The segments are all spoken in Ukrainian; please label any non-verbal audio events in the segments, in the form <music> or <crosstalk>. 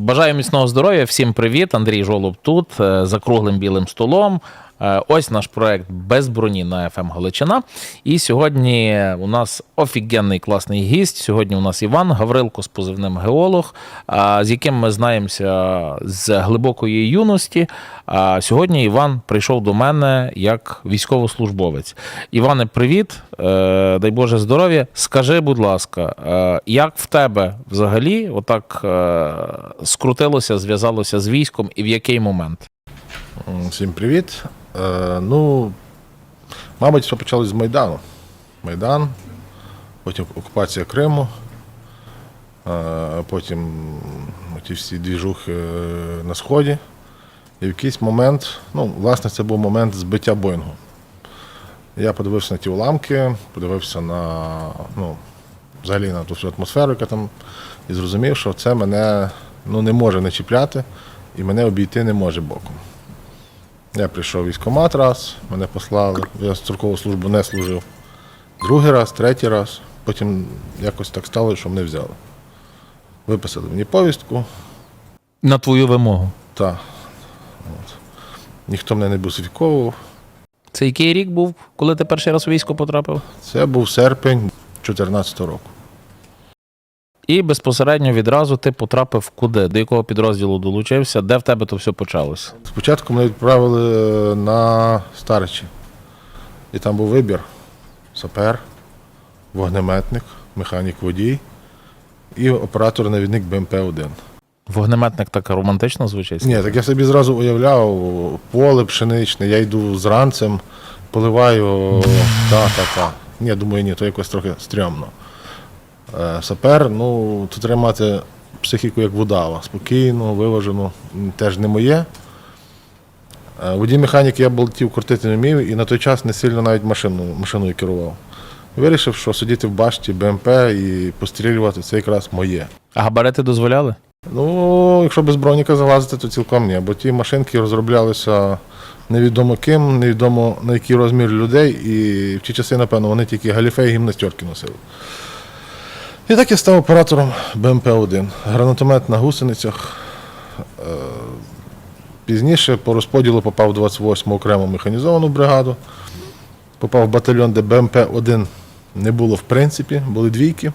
Бажаю міцного здоров'я. Всім привіт. Андрій Жолоб тут е, за круглим білим столом. Е, Ось наш проект без броні на ФМ Галичина. І сьогодні у нас офігенний класний гість. Сьогодні у нас Іван Гаврилко з позивним геолог, з яким ми знаємося з глибокої юності. А сьогодні Іван прийшов до мене як військовослужбовець. Іване, привіт, Е, дай Боже здоров'я. Скажи, будь ласка, е, як в тебе взагалі отак е, скрутилося, зв'язалося з військом і в який момент? Всім привіт. Е, ну, мабуть, все почалось з Майдану. Майдан, потім окупація Криму, е, потім ті всі двіжухи е, на Сході. І в якийсь момент, ну, власне, це був момент збиття Боїнгу. Я подивився на ті уламки, подивився на, ну, взагалі на ту всю атмосферу, яка там, і зрозумів, що це мене ну, не може не чіпляти і мене обійти не може боком. Я прийшов в військкомат раз, мене послали, я строкову службу не служив. Другий раз, третій раз. Потім якось так стало, що мене взяли. Виписали мені повістку, На твою вимогу. та от. ніхто мене не бусифіковував. Це який рік був, коли ти перший раз у військо потрапив? Це був серпень 2014 року. І безпосередньо відразу ти потрапив куди? До якого підрозділу долучився? Де в тебе то все почалося? Спочатку мене відправили е, на Старичі. І там був вибір: сапер, вогнеметник, механік водій і оператор-навідник БМП-1. Вогнеметник так романтично звучить? Ні, так я собі зразу уявляв поле пшеничне, я йду з ранцем, поливаю та, та, та. Ні, думаю, ні, то якось трохи стрьомно. Е, Сапер, ну, тут треба мати психіку як водава, спокійну, виважену, м, теж не моє. Е, Водій механік я болтів крутити не вмів і на той час не сильно навіть машину, машиною керував. Вирішив, що сидіти в башті БМП і пострілювати це якраз моє. А габарити дозволяли? Ну, якщо без броніка залазити, то цілком ні, бо ті машинки розроблялися невідомо ким, невідомо на який розмір людей, і в ті часи, напевно, вони тільки галіфе і гімнастерки носили. І так я став оператором БМП-1. Гранатомет на гусеницях. Е, Пізніше по розподілу попав в 28-му окрему механізовану бригаду. Попав в батальйон, де БМП-1 не було в принципі, були двійки.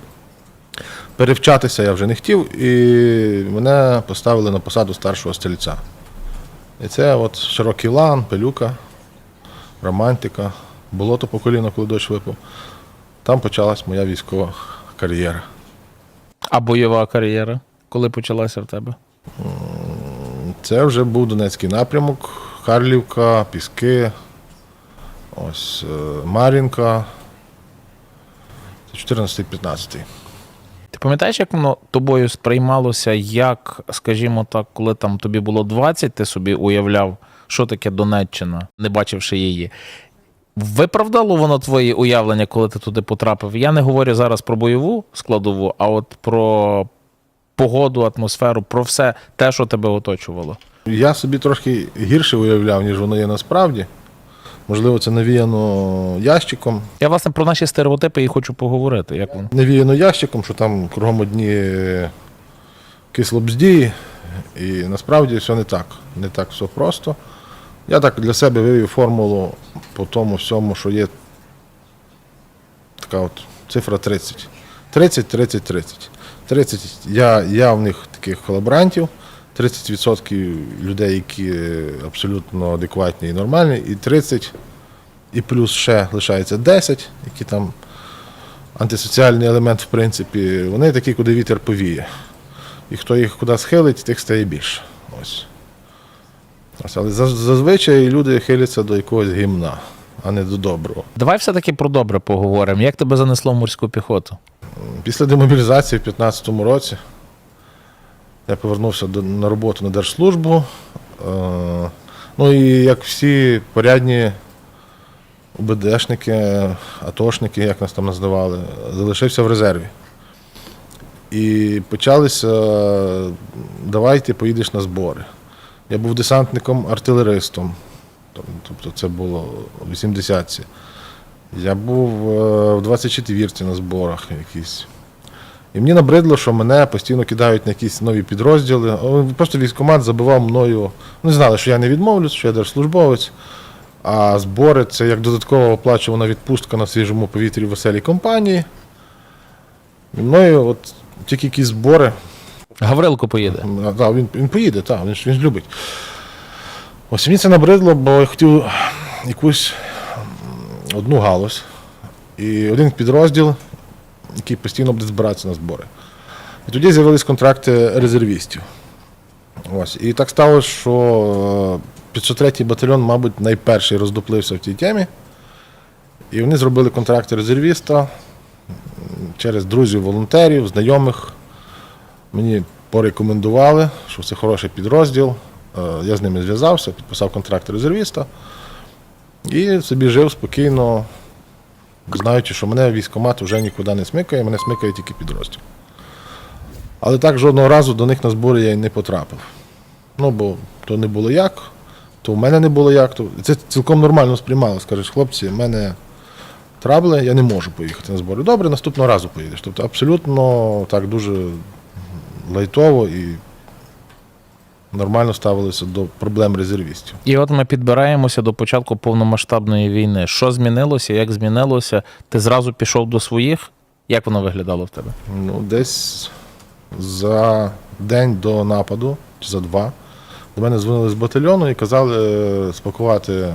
Перевчатися я вже не хотів, і мене поставили на посаду старшого стрільця. І це от широкий лан, пилюка, романтика, болото по коліно, коли дощ випав. Там почалась моя військова кар'єра. А бойова кар'єра? Коли почалася в тебе? Це вже був Донецький напрямок, Харлівка, Піски, ось е, Мар'їнка. Це 14-15. Ти пам'ятаєш, як воно тобою сприймалося, як, скажімо так, коли там тобі було 20, ти собі уявляв, що таке Донеччина, не бачивши її. Виправдало воно твої уявлення, коли ти туди потрапив? Я не говорю зараз про бойову складову, а от про погоду, атмосферу, про все те, що тебе оточувало. Я собі трошки гірше уявляв, ніж воно є насправді. Можливо, це навіяно ящиком. Я, власне, про наші стереотипи і хочу поговорити. Як воно? Навіяно ящиком, що там кругом одні кислобздії. І насправді все не так. Не так все просто. Я так для себе вивів формулу по тому всьому, що є така от цифра 30. 30, 30, 30. 30 я, явних таких колаборантів, 30% людей, які абсолютно адекватні і нормальні, і 30, і плюс ще лишається 10, які там антисоціальний елемент, в принципі, вони такі, куди вітер повіє. І хто їх куди схилить, тих стає більше. Ось. Але зазвичай люди хиляться до якогось гімна, а не до доброго. Давай все-таки про добре поговоримо. Як тебе занесло в морську піхоту? Після демобілізації в 2015 році я повернувся на роботу на держслужбу. Е, ну і як всі порядні УБДшники, атошники, як нас там називали, залишився в резерві. І почалися, давай ти поїдеш на збори. Я був десантником-артилеристом, тобто це було в 80-ці. Я був е, в 24-ці на зборах якісь. І мені набридло, що мене постійно кидають на якісь нові підрозділи. Просто військкомат забивав мною. Ну, знали, що я не відмовлюсь, що я держслужбовець. А збори це як додаткова оплачувана відпустка на свіжому повітрі в веселій компанії. І мною от тільки якісь збори. Гаврилко поїде. Да, він, він поїде, так, він, він любить. Ось мені це набридло, бо я хотів якусь одну галузь і один підрозділ, який постійно буде збиратися на збори. І тоді з'явились контракти резервістів. Ось. І так сталося, що е, 503-й батальйон, мабуть, найперший роздуплився в тій темі. І вони зробили контракти резервіста через друзів, волонтерів, знайомих. Мені порекомендували, що це хороший підрозділ. Е, Я з ними зв'язався, підписав контракт резервіста і собі жив спокійно, знаючи, що мене військкомат вже нікуди не смикає, мене смикає тільки підрозділ. Але так жодного разу до них на збори я й не потрапив. Ну, бо то не було як, то в мене не було як. То... Це цілком нормально сприймало. Скажеш, хлопці, в мене трабли, я не можу поїхати на збори. Добре, наступного разу поїдеш. Тобто абсолютно так дуже лайтово і нормально ставилися до проблем резервістів. І от ми підбираємося до початку повномасштабної війни. Що змінилося? Як змінилося? Ти зразу пішов до своїх? Як воно виглядало в тебе? Ну, десь за день до нападу, чи за два, до мене дзвонили з батальйону і казали е, спакувати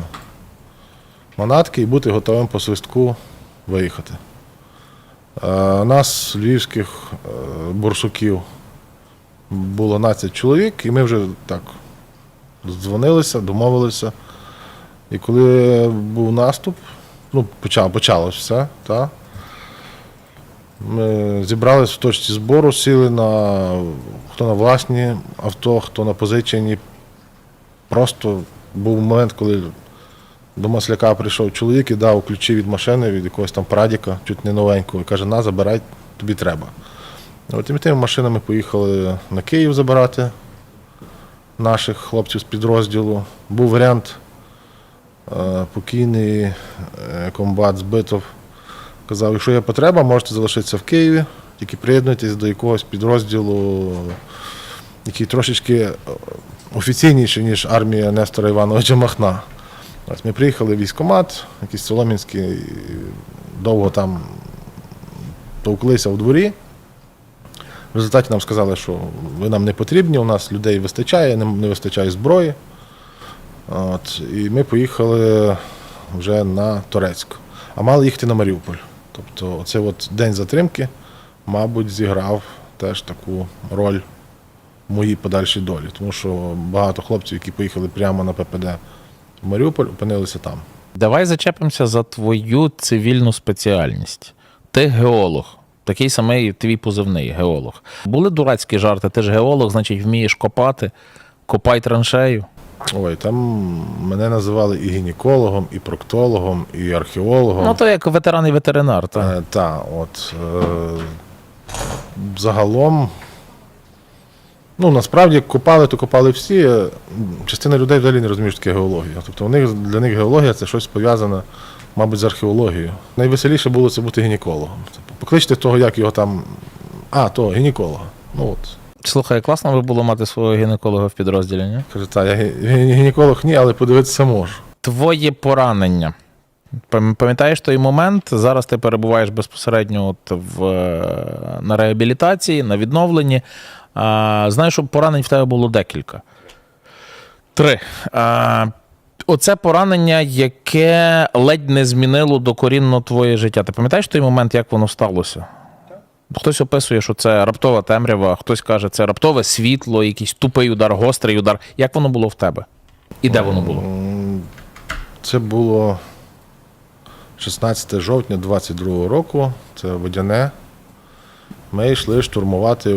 манатки і бути готовим по свистку виїхати. Е, Нас, львівських е, бурсуків, було 12 чоловік, і ми вже так дзвонилися, домовилися. І коли був наступ, ну, почав, почалось все, так, ми зібрались в точці збору, сіли на хто на власні авто, хто на позичені. Просто був момент, коли до Масляка прийшов чоловік і дав ключі від машини, від якогось там прадіка, чуть не новенького, і каже, на, забирай, тобі треба. От і ми тими машинами поїхали на Київ забирати наших хлопців з підрозділу. Був варіант е, покійний е, комбат збитов Казав, якщо є потреба, можете залишитися в Києві, тільки приєднуйтесь до якогось підрозділу, який трошечки е, офіційніший, ніж армія Нестора Івановича Махна. Ось ми приїхали в військкомат, якийсь Соломінський, довго там товклися в дворі. В результаті нам сказали, що ви нам не потрібні, у нас людей вистачає, не, вистачає зброї. От, і ми поїхали вже на Торецьк. А мали їхати на Маріуполь. Тобто оцей от день затримки, мабуть, зіграв теж таку роль в моїй подальшій долі. Тому що багато хлопців, які поїхали прямо на ППД в Маріуполь, опинилися там. Давай зачепимося за твою цивільну спеціальність. Ти геолог. Такий самий твій позивний геолог. Були дурацькі жарти, ти ж геолог, значить, вмієш копати, копай траншею. Ой, там мене називали і гінекологом, і проктологом, і археологом. Ну, то як ветеран і ветеринар. Та. Е, та, от. Е, загалом, ну насправді копали, то копали всі. Е, Частина людей взагалі не розуміє, що таке геологія. Тобто у них, для них геологія це щось пов'язане, мабуть, з археологією. Найвеселіше було це бути гінекологом. Покличте того, як його там. А, того, гінеколога. Ну от. Слухай, класно би було мати свого гінеколога в підрозділі, ні? Каже, та, я гі- гі- гінеколог ні, але подивитися можу. Твоє поранення. Пам- Пам'ятаєш той момент? Зараз ти перебуваєш безпосередньо от в, е, на реабілітації, на відновленні. А, знаєш, що поранень в тебе було декілька. Три. А, оце поранення, яке ледь не змінило докорінно твоє життя. Ти пам'ятаєш той момент, як воно сталося? Хтось описує, що це раптова темрява, хтось каже, це раптове світло, якийсь тупий удар, гострий удар. Як воно було в тебе? І де воно було? Це було 16 жовтня 22 року, це водяне. Ми йшли штурмувати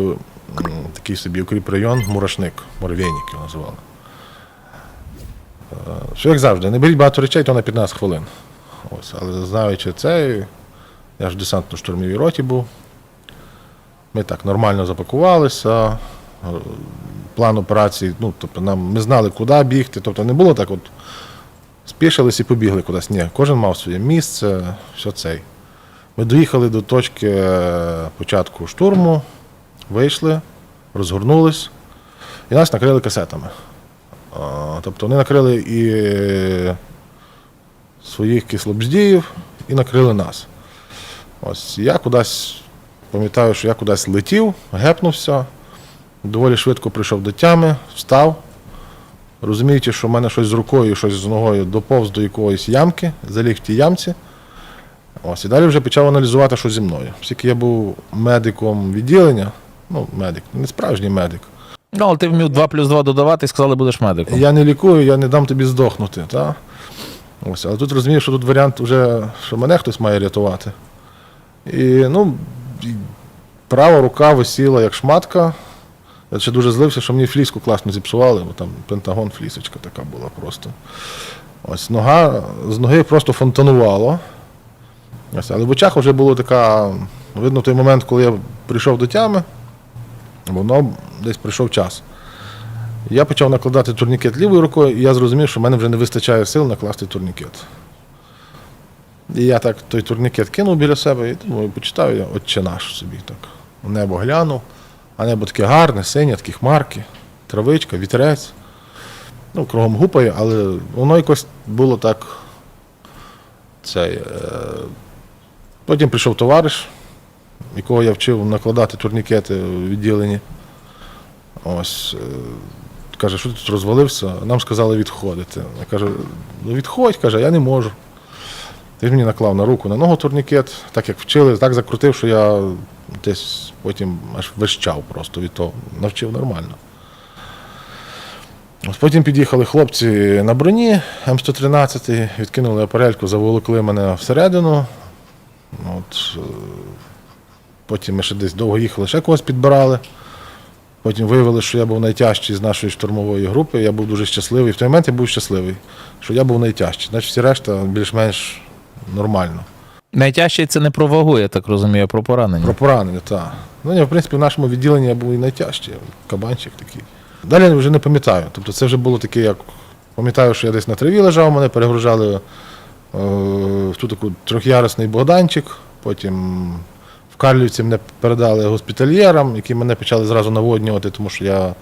такий собі укріпрайон Мурашник, Муравейник його називали. Е, Все як завжди, не беріть багато речей, то на 15 хвилин. Ось, але знаючи це, я ж в десантно-штурмовій роті був. Ми так нормально запакувалися. е, План операції, ну, тобто нам ми знали, куди бігти. Тобто не було так, от спішились і побігли кудись. Ні, кожен мав своє місце, все цей. Ми доїхали до точки е, початку штурму, вийшли, розгорнулись і нас накрили касетами. Тобто вони накрили і е, своїх кислобздіїв, і накрили нас. Ось я кудись, пам'ятаю, що я кудись летів, гепнувся, доволі швидко прийшов до тями, встав. Розуміючи, що в мене щось з рукою, щось з ногою доповз до якоїсь ямки, заліг в тій ямці. Ось, і далі вже почав аналізувати, що зі мною. Оскільки я був медиком відділення, ну, медик, не справжній медик. Ну, але ти вмів 2 плюс 2 додавати і сказали, будеш медиком. Я не лікую, я не дам тобі здохнути. Та? Ось, але тут розумію, що тут варіант вже, що мене хтось має рятувати. І ну, права рука висіла як шматка. Я ще дуже злився, що мені фліску класно зіпсували, бо там пентагон флісочка така була просто. Ось нога, з ноги просто фонтанувало. Ось, але в очах вже було така, видно, той момент, коли я прийшов до тями, воно десь прийшов час. Я почав накладати турнікет лівою рукою, і я зрозумів, що в мене вже не вистачає сил накласти турнікет. І я так той турнікет кинув біля себе і думаю, почитаю я отче наш собі так. У небо глянув, а небо таке гарне, синє, такі хмарки, травичка, вітерець. Ну, кругом гупає, але воно якось було так. Цей, е... Потім прийшов товариш, якого я вчив накладати турнікети в відділенні. Ось. е, Каже, що ти тут розвалився? Нам сказали відходити. Я кажу, ну відходь, каже, я не можу. Ж мені наклав на руку, на ногу турнікет, так як вчили, так закрутив, що я десь потім аж вищав просто від того. Навчив нормально. Ось потім під'їхали хлопці на броні М113, відкинули апарельку, заволокли мене всередину. От, е, потім ми ще десь довго їхали, ще когось підбирали. Потім виявили, що я був найтяжчий з нашої штурмової групи. Я був дуже щасливий. В той момент я був щасливий, що я був найтяжчий. Значить, всі решта більш-менш нормально. Найтяжче це не про вагу, я так розумію, а про поранення. Про поранення, так. Ну, ні, в принципі, в нашому відділенні я був і найтяжчий, кабанчик такий. Далі я вже не пам'ятаю. Тобто це вже було таке, як пам'ятаю, що я десь на траві лежав, мене перегружали е, в ту таку трьохярусний Богданчик, потім в Карлівці мене передали госпітальєрам, які мене почали зразу наводнювати, тому що я,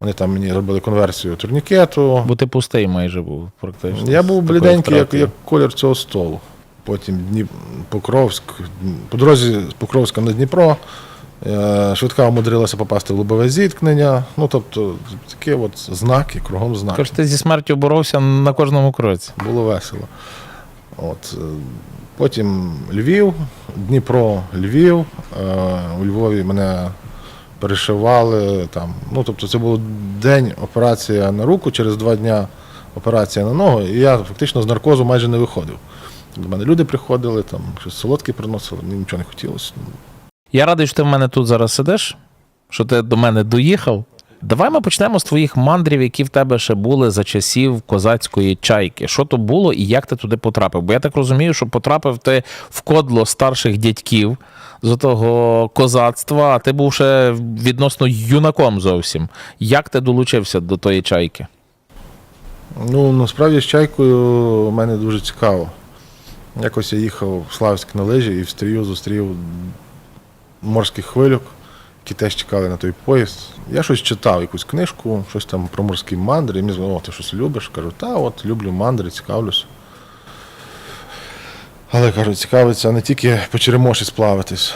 вони там мені робили конверсію турнікету. Бо ти пустий майже був практично. Я був бліденький, як, як колір цього столу. Потім Дніп... Покровськ. По дорозі з Покровська на Дніпро. е, Швидка умудрилася попасти в лобове зіткнення. Ну, тобто, такі от знаки, кругом знаки. Тож ти зі смертю боровся на кожному кроці. Було весело. От. Потім Львів, Дніпро, Львів. Е, У Львові мене перешивали. Там. Ну, тобто це був день операція на руку, через два дня операція на ногу, і я фактично з наркозу майже не виходив. До мене люди приходили, там щось солодке приносили, мені нічого не хотілося. Я радий, що ти в мене тут зараз сидиш, що ти до мене доїхав. Давай ми почнемо з твоїх мандрів, які в тебе ще були за часів козацької чайки. Що то було і як ти туди потрапив? Бо я так розумію, що потрапив ти в кодло старших дядьків з того козацтва, а ти був ще відносно юнаком зовсім. Як ти долучився до тої чайки? Ну, насправді з чайкою в мене дуже цікаво. Якось я їхав в Славськ на лижі і в стрію зустрів морських хвильок, які теж чекали на той поїзд. Я щось читав, якусь книжку, щось там про морські мандри, і мені сказали, о, ти щось любиш? Кажу, та от люблю мандри, цікавлюсь. Але кажу, цікавиться не тільки по Черемоші сплавитись,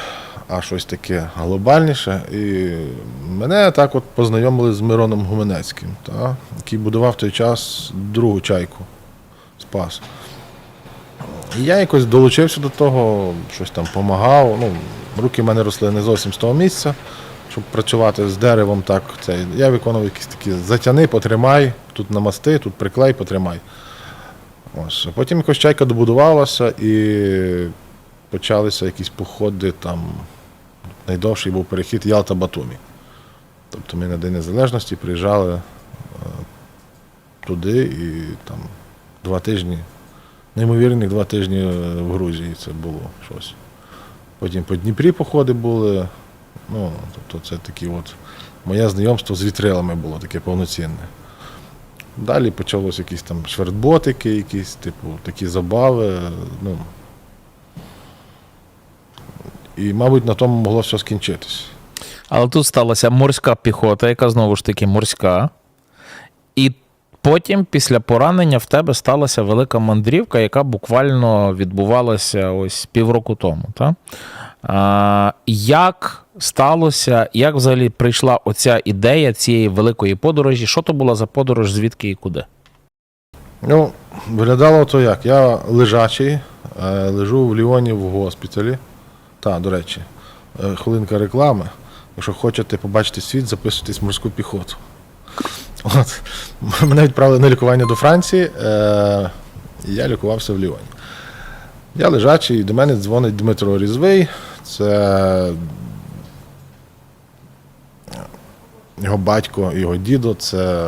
а щось таке глобальніше. І мене так от познайомили з Мироном Гуменецьким, та, який будував той час другу чайку спас. І я якось долучився до того, щось там допомагав. Ну, руки в мене росли не зовсім з того місця, щоб працювати з деревом. так. Це, я виконував якісь такі затяни, потримай, тут намасти, тут приклей, потримай. Ось. Потім якось чайка добудувалася і почалися якісь походи там. Найдовший був перехід Ялта-Батумі. Тобто ми на День Незалежності приїжджали е, туди і там два тижні, неймовірних два тижні е, в Грузії це було щось. Потім по Дніпрі походи були. Ну, тобто це такі от. Моє знайомство з вітрилами було таке повноцінне. Далі почалось якісь там швертботики, якісь, типу, такі забави. Ну, І, мабуть, на тому могло все скінчитись. Але тут сталася морська піхота, яка знову ж таки морська. І потім, після поранення, в тебе сталася велика мандрівка, яка буквально відбувалася ось півроку тому. Та? Як сталося, як взагалі прийшла оця ідея цієї великої подорожі? Що то була за подорож, звідки і куди? Ну, виглядало то як. Я лежачий, е, лежу в Ліоні в госпіталі. Та, до речі, е, хвилинка реклами. Якщо хочете побачити світ, записуйтесь в морську піхоту. От. <laughs> Мене відправили на лікування до Франції, е, я лікувався в Ліоні. Я лежачий, до мене дзвонить Дмитро Різвий. Це його батько його дідо, це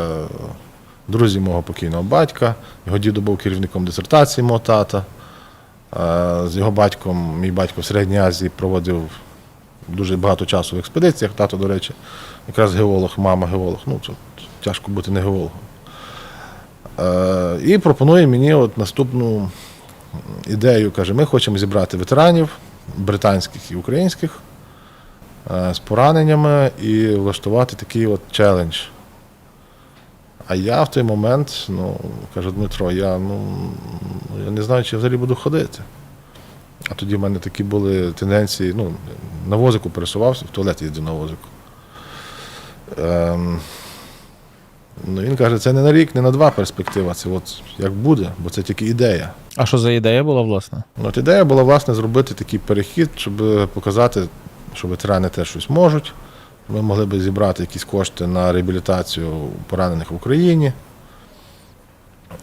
друзі мого покійного батька. Його дідо був керівником дисертації мого тата. Е, З його батьком, мій батько в Середній Азії проводив дуже багато часу в експедиціях. Тато, до речі, якраз геолог, мама геолог. Ну, це тяжко бути не геологом. Е, І пропонує мені от наступну ідею. Каже, ми хочемо зібрати ветеранів британських і українських е, з пораненнями і влаштувати такий от челендж. А я в той момент, ну, каже Дмитро, я, ну, я не знаю, чи я взагалі буду ходити. А тоді в мене такі були тенденції, ну, на возику пересувався, в туалет їздив на возику. Ем, ну, він каже, це не на рік, не на два перспектива, це от як буде, бо це тільки ідея. А що за ідея була, власне? Ну, От ідея була, власне, зробити такий перехід, щоб показати, що ветерани теж щось можуть. Ми могли б зібрати якісь кошти на реабілітацію поранених в Україні.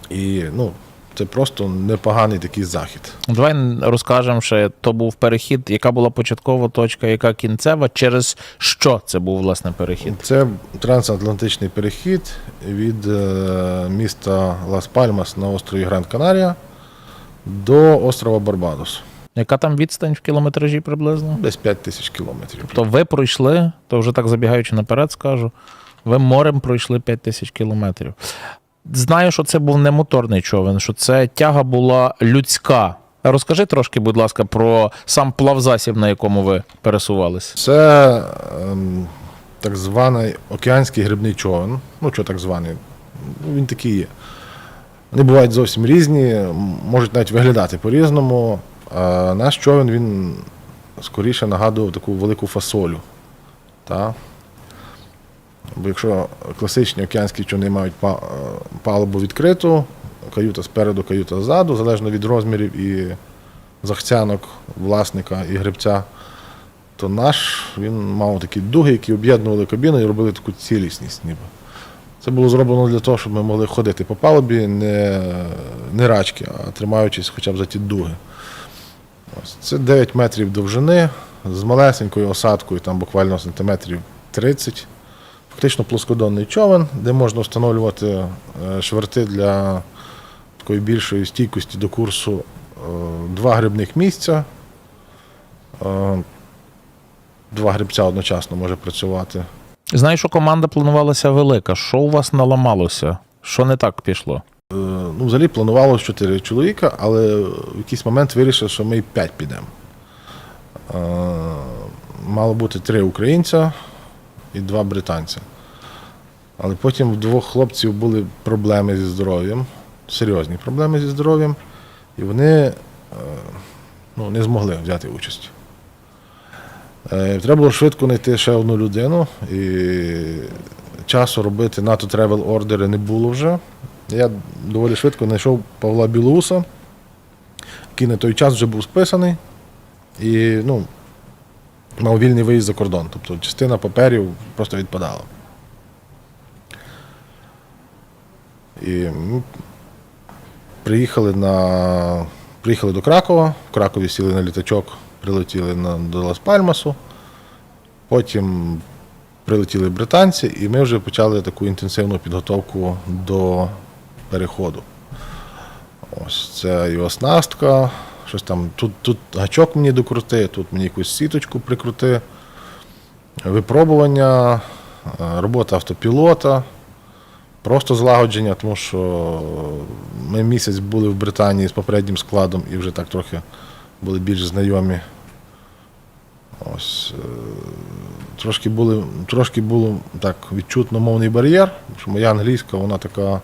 І ну, це просто непоганий такий захід. Давай розкажемо ще, то був перехід, яка була початкова точка, яка кінцева, через що це був власне перехід? Це трансатлантичний перехід від е, міста Лас-Пальмас на острові Гранд Канарія до острова Барбадос. Яка там відстань в кілометражі приблизно? Десь 5 тисяч кілометрів. То ви пройшли, то вже так забігаючи наперед, скажу. Ви морем пройшли 5 тисяч кілометрів. Знаю, що це був не моторний човен, що це тяга була людська. Розкажи трошки, будь ласка, про сам плавзасіб, на якому ви пересувалися. Це ем, так званий океанський грибний човен. Ну, що так званий? Ну, Він такий є. Вони бувають зовсім різні, можуть навіть виглядати по-різному. А наш човен він скоріше нагадував таку велику фасолю. Та? Бо якщо класичні океанські човни мають е, палубу відкриту, каюта спереду, каюта ззаду, залежно від розмірів і захцянок власника і грибця, то наш він мав такі дуги, які об'єднували кабіну і робили таку цілісність ніби. Це було зроблено для того, щоб ми могли ходити по палубі не, не рачки, а тримаючись хоча б за ті дуги. Ось. Це 9 метрів довжини з малесенькою осадкою, там буквально сантиметрів 30. Фактично плоскодонний човен, де можна встановлювати е, шверти для такої більшої стійкості до курсу. Е, Два грибних місця. Е, Два грибця одночасно може працювати. Знаю, що команда планувалася велика. Що у вас наламалося? Що не так пішло? Ну, взагалі планувалося 4 чоловіка, але в якийсь момент вирішили, що ми і 5 підемо. Мало бути 3 українця і 2 британця. Але потім в двох хлопців були проблеми зі здоров'ям, серйозні проблеми зі здоров'ям, і вони е, ну, не змогли взяти участь. Е, Треба було швидко знайти ще одну людину, і часу робити НАТО Travel ордери не було вже. Я доволі швидко знайшов Павла Білоуса, який на той час вже був списаний і ну, мав вільний виїзд за кордон. Тобто частина паперів просто відпадала. І ми приїхали, на, приїхали до Кракова, в Кракові сіли на літачок, прилетіли на, до Лас-Пальмасу. Потім прилетіли британці, і ми вже почали таку інтенсивну підготовку до переходу. Ось це і оснастка, щось там. Тут, тут гачок мені докрути, тут мені якусь сіточку прикрути, випробування, е, робота автопілота, просто злагодження, тому що ми місяць були в Британії з попереднім складом і вже так трохи були більш знайомі. Ось, е, трошки, були, трошки було так відчутно мовний бар'єр, що моя англійська, вона така.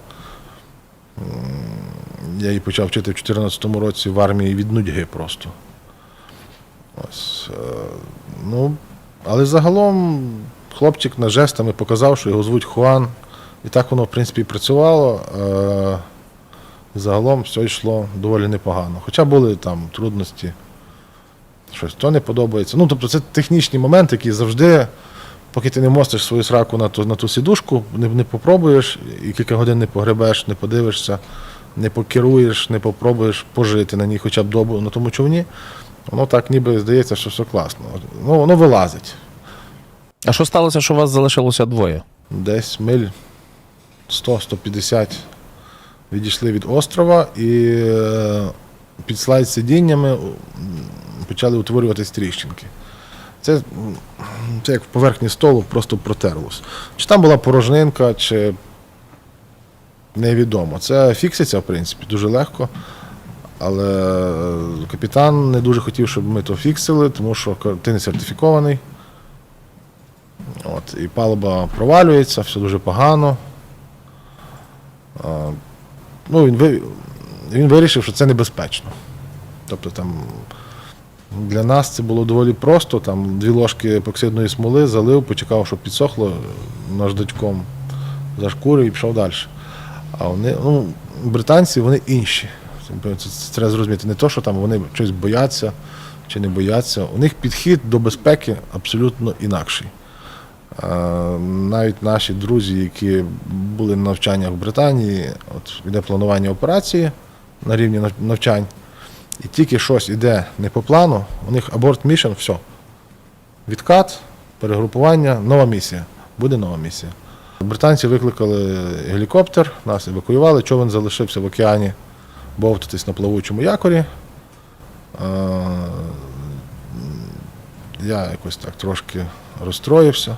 Я її почав вчити в 2014 році в армії від нудьги просто. Ось, е, ну, але загалом хлопчик на жестами показав, що його звуть Хуан. І так воно, в принципі, працювало. Е, Загалом все йшло доволі непогано. Хоча були там трудності, щось то не подобається. Ну, тобто це технічні моменти, які завжди, поки ти не мостиш свою сраку на ту, на ту сідушку, не, не попробуєш, і кілька годин не погребеш, не подивишся, не покеруєш, не попробуєш пожити на ній хоча б добу на тому човні, воно так ніби здається, що все класно. Ну, воно вилазить. А що сталося, що у вас залишилося двоє? Десь миль 100-150 відійшли від острова і е, під слайд сидіннями почали утворюватись тріщинки. Це, це як в поверхні столу просто протерлось. Чи там була порожнинка, чи невідомо. Це фікситься, в принципі, дуже легко. Але е, капітан не дуже хотів, щоб ми то фіксили, тому що ти не сертифікований. От, і палуба провалюється, все дуже погано. А, ну, він, він вирішив, що це небезпечно. Тобто там для нас це було доволі просто. Там дві ложки епоксидної смоли залив, почекав, щоб підсохло наждачком, зашкурив і пішов далі. А вони, ну, британці, вони інші. Це, це, треба зрозуміти. Не то, що там вони щось бояться чи не бояться. У них підхід до безпеки абсолютно інакший. Навіть наші друзі, які були на навчаннях в Британії, от іде планування операції на рівні навчань, і тільки щось іде не по плану, у них аборт мішен, все. Відкат, перегрупування, нова місія. Буде нова місія. Британці викликали гелікоптер, нас евакуювали, човен залишився в океані бовтатись на плавучому якорі. Я якось так трошки розстроївся.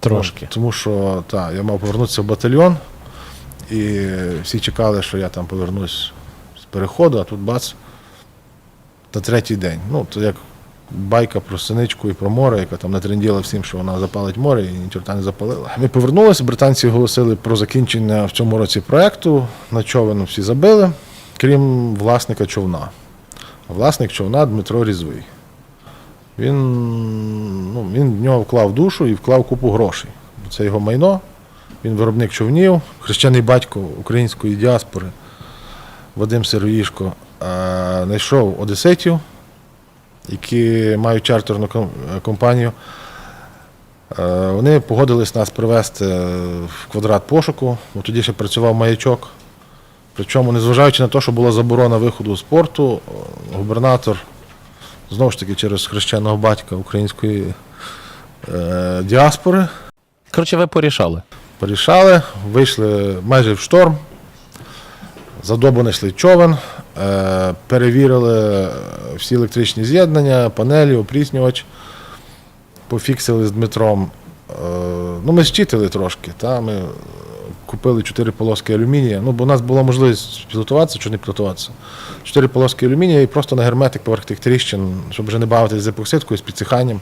Трошки. Тому що та, я мав повернутися в батальйон, і всі чекали, що я там повернусь з переходу, а тут бац, на третій день. Ну, то як байка про синичку і про море, яка там натренділа всім, що вона запалить море і ні чорта не запалила. Ми повернулися, британці оголосили про закінчення в цьому році проекту. На човен всі забили, крім власника човна. Власник човна Дмитро Різвий. Він, ну, він в нього вклав душу і вклав купу грошей. Це його майно. Він виробник човнів, хрещений батько української діаспори Вадим Сироїшко е, знайшов одеситів, які мають чартерну компанію. Е, Вони погодились нас привезти в квадрат пошуку, бо тоді ще працював маячок. Причому, незважаючи на те, що була заборона виходу з порту, е, губернатор знову ж таки через хрещеного батька української е, діаспори Коротше, ви порішали. порішали, вийшли майже в шторм, за добу знайшли човен, перевірили всі електричні з'єднання, панелі, опріснювач, пофіксили з Дмитром. Е, ну, ми зчитили трошки, та, ми купили чотири полоски алюмінія. Ну, бо у нас була можливість пілотуватися чи не пілотуватися. Чотири полоски алюмінія і просто на герметик поверх тих тріщин, щоб вже не бавитися з епоксидкою, з підсиханням.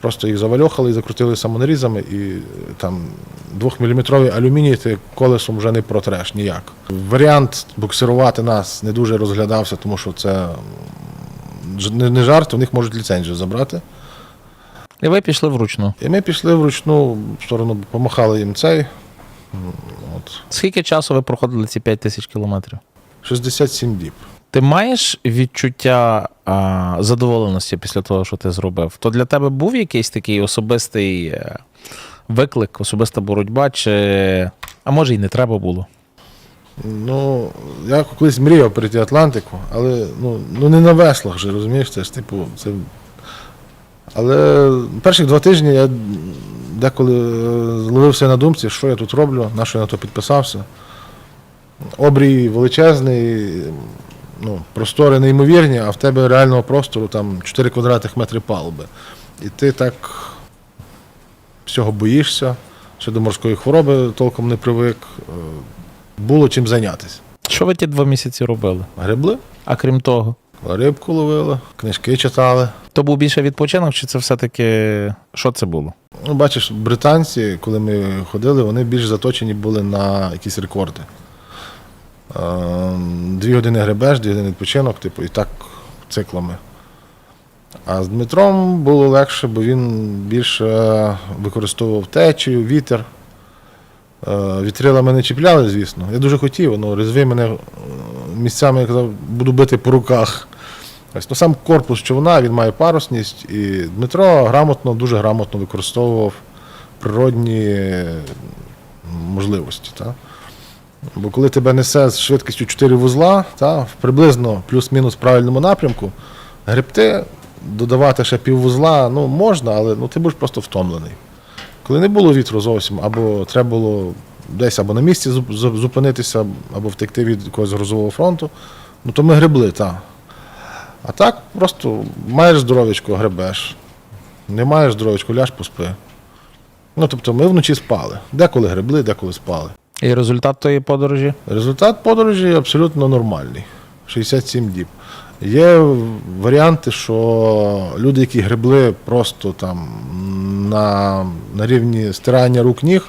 Просто їх завальохали і закрутили самонарізами, і е, там двохміліметровий алюміній ти колесом вже не протреш ніяк. Варіант буксирувати нас не дуже розглядався, тому що це не, не жарт, у них можуть ліцензію забрати. І ви пішли вручну. І ми пішли вручну в сторону, помахали їм цей. От. Скільки часу ви проходили ці 5 тисяч кілометрів? 67 діб. Ти маєш відчуття а, задоволеності після того, що ти зробив? То для тебе був якийсь такий особистий е, виклик, особиста боротьба, чи а може й не треба було? Ну, я колись мріяв перейти Атлантику, але ну, ну не на веслах же, розумієш, це ж типу, це. Але перших два тижні я деколи е, зловився на думці, що я тут роблю, на що я на то підписався. Обрій величезний, ну, простори неймовірні, а в тебе реального простору там 4 квадратних метри палуби. І ти так всього боїшся, ще до морської хвороби толком не привик. Е, Було чим зайнятися. Що ви ті два місяці робили? Гребли? А крім того, Рибку ловили, книжки читали. То був більше відпочинок, чи це все-таки що це було? Ну, бачиш, британці, коли ми ходили, вони більш заточені були на якісь рекорди. Е, Дві години гребеш, дві години відпочинок, типу, і так циклами. А з Дмитром було легше, бо він більше використовував течію, вітер. Е, Вітрила мене чіпляли, звісно. Я дуже хотів, ну, різви мене е, місцями я казав, буду бити по руках. Ось, ну, сам корпус човна, він має парусність, і Дмитро грамотно, дуже грамотно використовував природні можливості. Та? Бо коли тебе несе з швидкістю 4 вузла, та, приблизно плюс-мінус правильному напрямку, гребти, додавати ще піввузла, ну, можна, але ну, ти будеш просто втомлений. Коли не було вітру зовсім, або треба було десь або на місці зуп- зуп- зупинитися, або втекти від якогось грузового фронту, ну то ми гребли, так. А так просто маєш здоров'ячко, гребеш. Не маєш здоров'ячко, ляж поспи. Ну, тобто ми вночі спали. Деколи гребли, деколи спали. І результат тої подорожі? Результат подорожі абсолютно нормальний. 67 діб. Є варіанти, що люди, які гребли просто там на, на рівні стирання рук ніг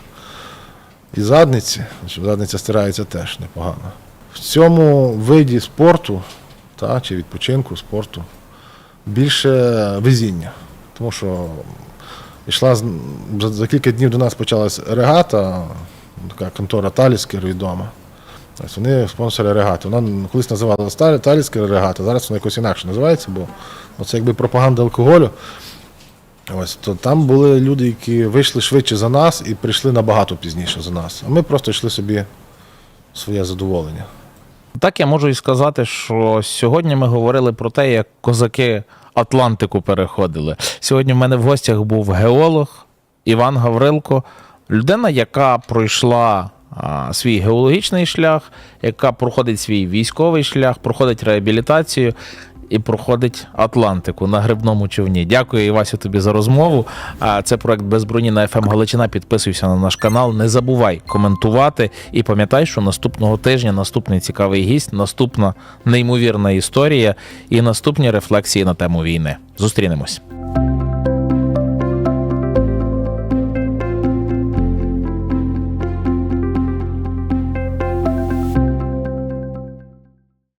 і задниці, задниця стирається теж непогано. В цьому виді спорту та, чи відпочинку спорту більше везіння. Тому що йшла за кілька днів до нас почалась регата, така контора Таліскер відома. Ось вони спонсори регати. Вона колись називалася Таліська регата, зараз вона якось інакше називається, бо це якби пропаганда алкоголю. Ось, то там були люди, які вийшли швидше за нас і прийшли набагато пізніше за нас. А ми просто йшли собі своє задоволення. Так я можу і сказати, що сьогодні ми говорили про те, як козаки Атлантику переходили. Сьогодні в мене в гостях був геолог Іван Гаврилко, людина, яка пройшла свій геологічний шлях, яка проходить свій військовий шлях, проходить реабілітацію. І проходить Атлантику на грибному човні. Дякую, Івасю, тобі за розмову. Це проект без броні на ФМ Галичина. Підписуйся на наш канал. Не забувай коментувати. І пам'ятай, що наступного тижня наступний цікавий гість, наступна неймовірна історія і наступні рефлексії на тему війни. Зустрінемось.